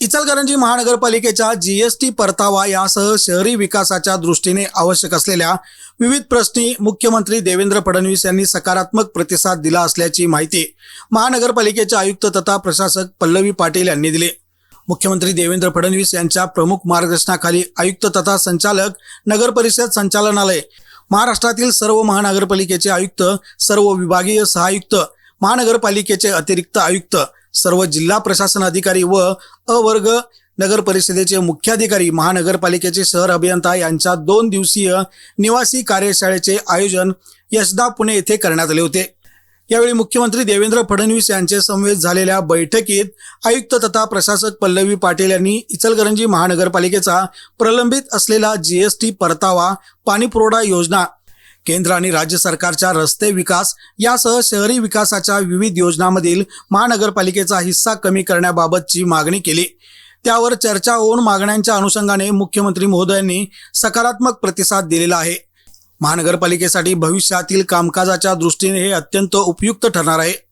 इचलकरंजी महानगरपालिकेच्या जीएसटी परतावा यासह शहरी विकासाच्या दृष्टीने आवश्यक असलेल्या विविध प्रश्नी मुख्यमंत्री देवेंद्र फडणवीस यांनी सकारात्मक प्रतिसाद दिला असल्याची माहिती महानगरपालिकेचे आयुक्त तथा प्रशासक पल्लवी पाटील यांनी दिली. मुख्यमंत्री देवेंद्र फडणवीस यांच्या प्रमुख मार्गदर्शनाखाली आयुक्त तथा संचालक नगरपरिषद संचालनालय महाराष्ट्रातील सर्व महानगरपालिकेचे आयुक्त सर्व विभागीय सहायुक्त महानगरपालिकेचे अतिरिक्त आयुक्त सर्व जिल्हा प्रशासन अधिकारी व अवर्ग नगर परिषदेचे मुख्याधिकारी महानगरपालिकेचे शहर अभियंता यांच्या दोन दिवसीय निवासी कार्यशाळेचे आयोजन यशदा पुणे येथे करण्यात आले होते. यावेळी मुख्यमंत्री देवेंद्र फडणवीस यांचे समवेत झालेल्या बैठकीत आयुक्त तथा प्रशासक पल्लवी पाटील यांनी इचलकरंजी महानगरपालिकेचा प्रलंबित असलेला जीएसटी परतावा पाणीपुरवठा योजना केंद्र आणि राज्य सरकारच्या रस्ते विकास यासह शहरी विकासाच्या विविध योजनांमधील महानगरपालिकेचा हिस्सा कमी करण्याबाबतची मागणी केली. त्यावर चर्चा होऊन मागण्यांच्या अनुषंगाने मुख्यमंत्री महोदयांनी सकारात्मक प्रतिसाद दिलेला आहे. महानगरपालिकेसाठी भविष्यातील कामकाजाच्या दृष्टीने हे अत्यंत उपयुक्त ठरणार आहे.